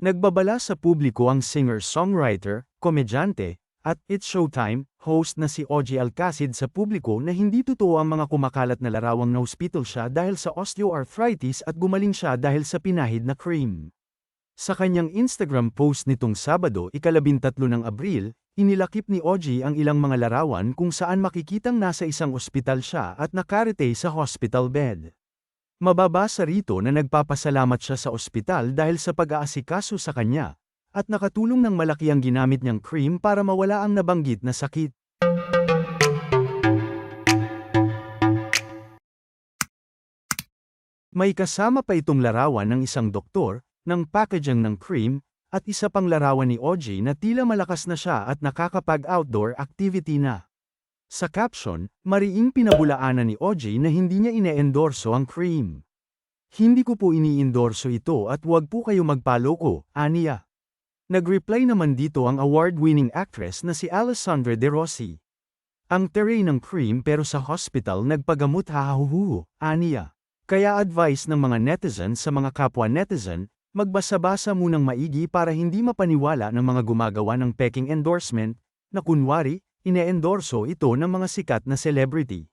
Nagbabala sa publiko ang singer-songwriter, komedyante, at It's Showtime, host na si OG Alcacid sa publiko na hindi totoo ang mga kumakalat na larawang na-hospital siya dahil sa osteoarthritis at gumaling siya dahil sa pinahid na cream. Sa kanyang Instagram post nitong Sabado ikalabintatlo ng Abril, inilakip ni OG ang ilang mga larawan kung saan makikitang nasa isang ospital siya at nakarete sa hospital bed. Mababasa rito na nagpapasalamat siya sa ospital dahil sa pag-aasikaso sa kanya, at nakatulong ng malaki ang ginamit niyang cream para mawala ang nabanggit na sakit. May kasama pa itong larawan ng isang doktor, ng packaging ng cream, at isa pang larawan ni OG na tila malakas na siya at nakakapag-outdoor activity na. Sa caption, mariing pinabulaanan ni OG na hindi niya ine-endorso ang cream. Hindi ko po ini-endorso ito at huwag po kayo magpaloko, aniya. Nag-reply naman dito ang award-winning actress na si Alessandra De Rossi. Ang terrain ng cream pero sa hospital nagpagamot hahahuhu, aniya. Kaya advice ng mga netizen sa mga kapwa netizen, magbasa-basa munang maigi para hindi mapaniwala ng mga gumagawa ng peking endorsement, na kunwari, ine-endorso ito ng mga sikat na celebrity.